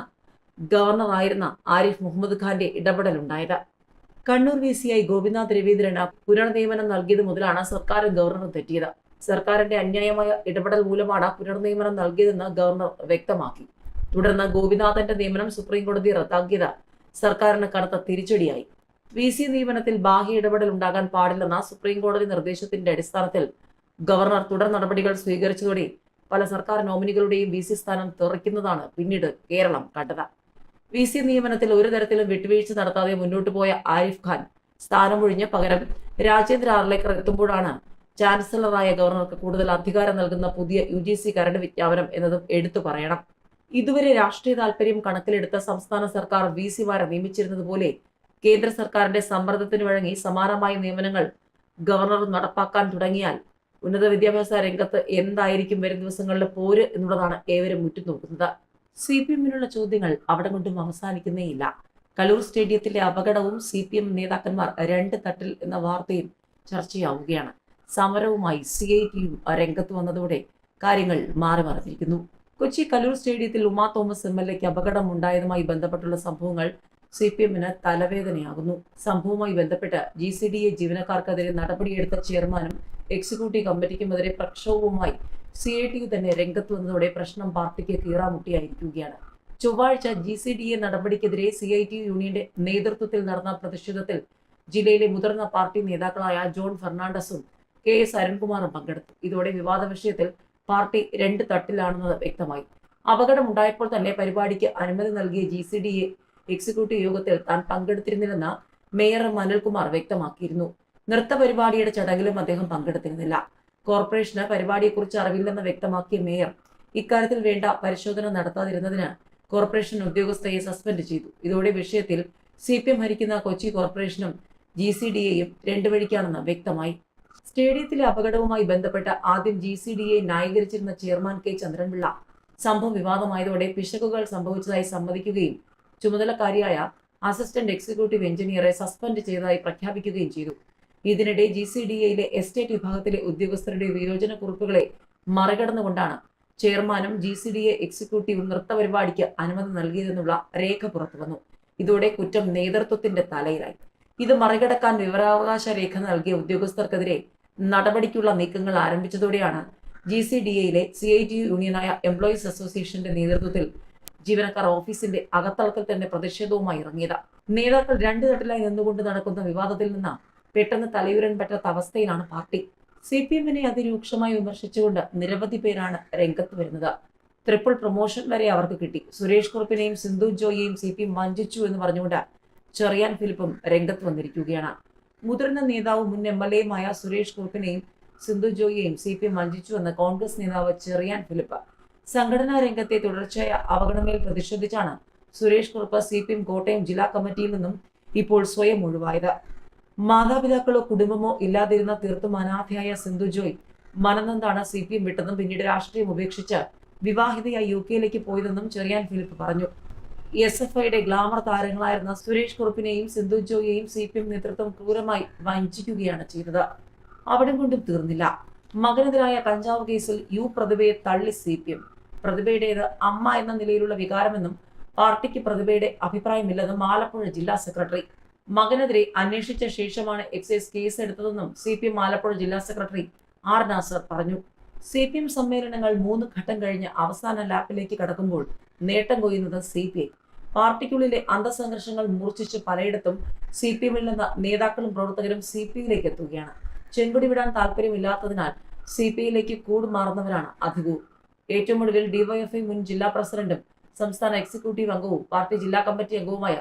ഗവർണറായിരുന്ന ആരിഫ് മുഹമ്മദ് ഖാന്റെ ഇടപെടലുണ്ടായത്. Kannur V C I Gopinath രവീന്ദ്രന് പുനർനിയമനം നൽകിയത് മുതലാണ് സർക്കാർ ഗവർണർ തെറ്റിയത്. സർക്കാരിന്റെ അന്യായമായ ഇടപെടൽ മൂലമാണ് പുനർനിയമനം നൽകിയതെന്ന് ഗവർണർ വ്യക്തമാക്കി. തുടർന്ന് ഗോപിനാഥന്റെ നിയമനം സുപ്രീം കോടതി റദ്ദാക്കിയത് സർക്കാരിന് കടുത്ത തിരിച്ചടിയായി. വി സി നിയമനത്തിൽ ബാഹ്യ ഇടപെടൽ ഉണ്ടാകാൻ പാടില്ലെന്ന സുപ്രീം കോടതി നിർദ്ദേശത്തിന്റെ അടിസ്ഥാനത്തിൽ ഗവർണർ തുടർ നടപടികൾ സ്വീകരിച്ചതോടെ പല സർക്കാർ നോമിനികളുടെയും വി സി സ്ഥാനം തെറിക്കുന്നതാണ് പിന്നീട് കേരളം കണ്ടത്. വി സി നിയമനത്തിൽ ഒരു തരത്തിലും വിട്ടുവീഴ്ച നടത്താതെ മുന്നോട്ടു പോയ ആരിഫ് ഖാൻ സ്ഥാനമൊഴിഞ്ഞ് പകരം രാജേന്ദ്ര ആർലേക്കർ എത്തുമ്പോഴാണ് ചാൻസലറായ ഗവർണർക്ക് കൂടുതൽ അധികാരം നൽകുന്ന പുതിയ യു ജി സി കരട് വിജ്ഞാപനം എന്നതും എടുത്തു പറയണം. ഇതുവരെ രാഷ്ട്രീയ താല്പര്യം കണക്കിലെടുത്ത സംസ്ഥാന സർക്കാർ വി സിമാരെ നിയമിച്ചിരുന്നത് പോലെ കേന്ദ്ര സർക്കാരിന്റെ സമ്മർദ്ദത്തിന് വഴങ്ങി സമാനമായ നിയമനങ്ങൾ ഗവർണർ നടപ്പാക്കാൻ തുടങ്ങിയാൽ ഉന്നത വിദ്യാഭ്യാസ രംഗത്ത് എന്തായിരിക്കും വരും ദിവസങ്ങളിലെ പോര് എന്നുള്ളതാണ് ഏവരും ഉറ്റുനോക്കുന്നത്. സി പി എമ്മിനുള്ള ചോദ്യങ്ങൾ അവിടെ കൊണ്ടും അവസാനിക്കുന്നേയില്ല. കലൂർ സ്റ്റേഡിയത്തിലെ അപകടവും സി പി എം നേതാക്കന്മാർ രണ്ട് തട്ടിൽ എന്ന വാർത്തയും ചർച്ചയാവുകയാണ് സമരവുമായി സി ഐ ടിയും രംഗത്ത് വന്നതോടെ കാര്യങ്ങൾ മാറി മറിഞ്ഞിരിക്കുന്നു. കൊച്ചി കലൂർ സ്റ്റേഡിയത്തിൽ ഉമാ തോമസ് എം എൽ എക്ക് അപകടമുണ്ടായതുമായി ബന്ധപ്പെട്ടുള്ള സംഭവങ്ങൾ സി പി എമ്മിന് തലവേദനയാകുന്നു. സംഭവവുമായി ബന്ധപ്പെട്ട് ജി സി ഡി എ ജീവനക്കാർക്കെതിരെ നടപടിയെടുത്ത ചെയർമാനും എക്സിക്യൂട്ടീവ് കമ്മിറ്റിക്കുമെതിരെ പ്രക്ഷോഭവുമായി സി ഐ ടി യു തന്നെ രംഗത്ത് വന്നതോടെ പ്രശ്നം പാർട്ടിക്ക് കീറാമുട്ടിയായിരിക്കുകയാണ്. ചൊവ്വാഴ്ച ജി സി ഡി എ നടപടിക്കെതിരെ സി ഐ ടി യു യൂണിയന്റെ നേതൃത്വത്തിൽ നടന്ന പ്രതിഷേധത്തിൽ ജില്ലയിലെ മുതിർന്ന പാർട്ടി നേതാക്കളായ ജോൺ ഫെർണാണ്ടസും കെ എസ് അരുൺകുമാറും പങ്കെടുത്തു. ഇതോടെ വിവാദ വിഷയത്തിൽ പാർട്ടി രണ്ട് തട്ടിലാണെന്നത് വ്യക്തമായി. അപകടമുണ്ടായപ്പോൾ തന്നെ പരിപാടിക്ക് അനുമതി നൽകിയ G C D A executive യോഗത്തിൽ താൻ പങ്കെടുത്തിരുന്നില്ലെന്ന് മേയർ മനൽകുമാർ വ്യക്തമാക്കിയിരുന്നു. നൃത്ത പരിപാടിയുടെ ചടങ്ങിലും അദ്ദേഹം പങ്കെടുത്തിരുന്നില്ല. കോർപ്പറേഷന് പരിപാടിയെക്കുറിച്ച് അറിവില്ലെന്ന് വ്യക്തമാക്കിയ മേയർ ഇക്കാര്യത്തിൽ വേണ്ട പരിശോധന നടത്താതിരുന്നതിന് കോർപ്പറേഷൻ ഉദ്യോഗസ്ഥയെ സസ്പെൻഡ് ചെയ്തു. ഇതോടെ വിഷയത്തിൽ സി പി എം ഭരിക്കുന്ന കൊച്ചി കോർപ്പറേഷനും ജി സി ഡി എയും രണ്ടു വഴിക്കാണെന്ന് വ്യക്തമായി. സ്റ്റേഡിയത്തിലെ അപകടവുമായി ബന്ധപ്പെട്ട് ആദ്യം ജി സി ഡി എ ന്യായീകരിച്ചിരുന്ന ചെയർമാൻ കെ ചന്ദ്രൻപിള്ള സംഭവം വിവാദമായതോടെ പിശകുകൾ സംഭവിച്ചതായി സമ്മതിക്കുകയും ചുമതലക്കാരിയായ അസിസ്റ്റന്റ് എക്സിക്യൂട്ടീവ് എഞ്ചിനീയറെ സസ്പെൻഡ് ചെയ്തതായി പ്രഖ്യാപിക്കുകയും ചെയ്തു. ഇതിനിടെ ജി സി ഡി എയിലെ എസ്റ്റേറ്റ് വിഭാഗത്തിലെ ഉദ്യോഗസ്ഥരുടെ വിയോജന കുറിപ്പുകളെ മറികടന്നുകൊണ്ടാണ് ചെയർമാനും ജി സി ഡി എ എക്സിക്യൂട്ടീവും നൃത്തപരിപാടിക്ക് അനുമതി നൽകിയതെന്നുള്ള രേഖ പുറത്തുവന്നു. ഇതോടെ കുറ്റം നേതൃത്വത്തിന്റെ തലയിലായി. ഇത് മറികടക്കാൻ വിവരാവകാശ രേഖ നൽകിയ ഉദ്യോഗസ്ഥർക്കെതിരെ നടപടിക്കുള്ള നീക്കങ്ങൾ ആരംഭിച്ചതോടെയാണ് ജി സി ഡി എയിലെ സി ഐ ടി യൂണിയനായ എംപ്ലോയീസ് അസോസിയേഷന്റെ നേതൃത്വത്തിൽ ജീവനക്കാർ ഓഫീസിന്റെ അകത്തളത്തിൽ തന്നെ പ്രതിഷേധവുമായി ഇറങ്ങിയത്. നേതാക്കൾ രണ്ടു തട്ടിലായി നിന്നുകൊണ്ട് നടക്കുന്ന വിവാദത്തിൽ നിന്ന് പെട്ടെന്ന് തലയുരൻ പറ്റാത്ത അവസ്ഥയിലാണ് പാർട്ടി. സി പി എമ്മിനെ അതിരൂക്ഷമായി വിമർശിച്ചുകൊണ്ട് നിരവധി പേരാണ് രംഗത്ത് വരുന്നത്. ട്രിപ്പിൾ പ്രൊമോഷൻ വരെ അവർക്ക് കിട്ടി. സുരേഷ് കുറുപ്പിനെയും സിന്ധു ജോയിയെയും സി പി എം വഞ്ചിച്ചു എന്ന് പറഞ്ഞുകൊണ്ട് ചെറിയാൻ ഫിലിപ്പും രംഗത്ത് വന്നിരിക്കുകയാണ്. മുതിർന്ന നേതാവും മുൻ എം എൽ എയുമായ സുരേഷ് കുറുപ്പിനെയും സിന്ധു ജോയിയെയും സി പി എം വഞ്ചിച്ചു എന്ന് കോൺഗ്രസ് നേതാവ് ചെറിയാൻ ഫിലിപ്പ്. സംഘടനാ രംഗത്തെ തുടർച്ചയായ അവഗണനയിൽ പ്രതിഷേധിച്ചാണ് Suresh Kurup C P M Kottayam ജില്ലാ കമ്മിറ്റിയിൽ നിന്നും ഇപ്പോൾ സ്വയം ഒഴിവായത്. മാതാപിതാക്കളോ കുടുംബമോ ഇല്ലാതിരുന്ന തീർത്തും അനാഥയായ സിന്ധു ജോയ് മനനന്താണ് സി പി എം വിട്ടതും പിന്നീട് രാഷ്ട്രീയം ഉപേക്ഷിച്ച് വിവാഹിതയായി യു കെയിലേക്ക് പോയതെന്നും ചെറിയാൻ ഫിലിപ്പ് പറഞ്ഞു. എസ് എഫ് ഐയുടെ ഗ്ലാമർ താരങ്ങളായിരുന്ന സുരേഷ് കുറുപ്പിനെയും സിന്ധു ജോയെയും സി പി എം നേതൃത്വം ക്രൂരമായി വഞ്ചിക്കുകയാണ് ചെയ്തത്. അവിടെ കൊണ്ടും തീർന്നില്ല. മകനെതിരായ കഞ്ചാവ് കേസിൽ യു പ്രതിഭയെ തള്ളി സി പി എം പ്രതിഭയുടേത് അമ്മ എന്ന നിലയിലുള്ള വികാരമെന്നും പാർട്ടിക്ക് പ്രതിഭയുടെ അഭിപ്രായമില്ലെന്നും ആലപ്പുഴ ജില്ലാ സെക്രട്ടറി മകനെതിരെ അന്വേഷിച്ച ശേഷമാണ് എക്സൈസ് കേസ് എടുത്തതെന്നും സി പി എം ആലപ്പുഴ ജില്ലാ സെക്രട്ടറി ആർ നാസർ പറഞ്ഞു. സി പി എം സമ്മേളനങ്ങൾ മൂന്ന് ഘട്ടം കഴിഞ്ഞ് അവസാന ലാപ്പിലേക്ക് കടക്കുമ്പോൾ നേട്ടം കൊയ്യുന്നത് സി പി ഐ പാർട്ടിക്കുള്ളിലെ അന്തസംഘർഷങ്ങൾ മൂർച്ഛിച്ച് പലയിടത്തും സി പി എമ്മിൽ നിന്ന് നേതാക്കളും പ്രവർത്തകരും സി പി ഐയിലേക്ക് എത്തുകയാണ്. ചെങ്കുടി വിടാൻ താല്പര്യമില്ലാത്തതിനാൽ സി പി ഐയിലേക്ക് കൂടുമാറുന്നവരാണ് അധികവും. ഏറ്റവും ഒടുവിൽ ഡിവൈഎഫ്ഐ മുൻ ജില്ലാ പ്രസിഡന്റും സംസ്ഥാന എക്സിക്യൂട്ടീവ് അംഗവും പാർട്ടി ജില്ലാ കമ്മിറ്റി അംഗവുമായ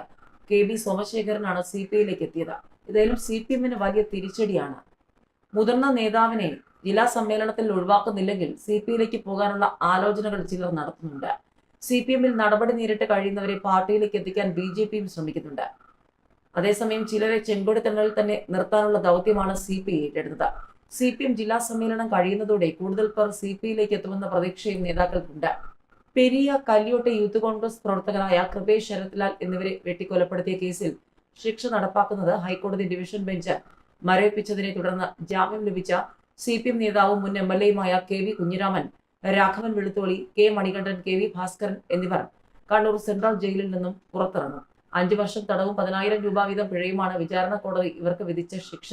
കെ ബി സോമശേഖരനാണ് സി പി ഐയിലേക്ക് എത്തിയത്. ഇതായാലും സി പി എമ്മിന് വലിയ തിരിച്ചടിയാണ്. മുതിർന്ന നേതാവിനെ ജില്ലാ സമ്മേളനത്തിൽ ഒഴിവാക്കുന്നില്ലെങ്കിൽ സി പി ഐയിലേക്ക് പോകാനുള്ള ആലോചനകൾ ചിലർ നടത്തുന്നുണ്ട്. സി പി എമ്മിൽ നടപടി നേരിട്ട് കഴിയുന്നവരെ പാർട്ടിയിലേക്ക് എത്തിക്കാൻ ബി ജെ പിയും ശ്രമിക്കുന്നുണ്ട്. അതേസമയം ചിലരെ ചെങ്കൊടി തന്നെ നിർത്താനുള്ള ദൗത്യമാണ് സി പി ഐ ഏറ്റെടുത്തത്. സി പി എം ജില്ലാ സമ്മേളനം കഴിയുന്നതോടെ കൂടുതൽ പേർ സി പി ഐയിലേക്ക് എത്തുമെന്ന പ്രതീക്ഷയും നേതാക്കൾക്കുണ്ട്. പെരിയ കല്യോട്ടെ യൂത്ത് കോൺഗ്രസ് പ്രവർത്തകനായ കൃപേഷ് ശരത്ലാൽ എന്നിവരെ വെട്ടിക്കൊലപ്പെടുത്തിയ കേസിൽ ശിക്ഷ നടപ്പാക്കുന്നത് ഹൈക്കോടതി ഡിവിഷൻ ബെഞ്ച് മരവിപ്പിച്ചതിനെ തുടർന്ന് ജാമ്യം ലഭിച്ച സി പി എം നേതാവും മുൻ M L എയുമായ K V Kunhiraman Raghavan Velutholi K Manikandan K V Bhaskaran എന്നിവർ കണ്ണൂർ സെൻട്രൽ ജയിലിൽ നിന്നും പുറത്തിറങ്ങും. അഞ്ചു വർഷം തടവും പതിനായിരം രൂപ വീതം പിഴയുമാണ് വിചാരണ കോടതി ഇവർക്ക് വിധിച്ച ശിക്ഷ.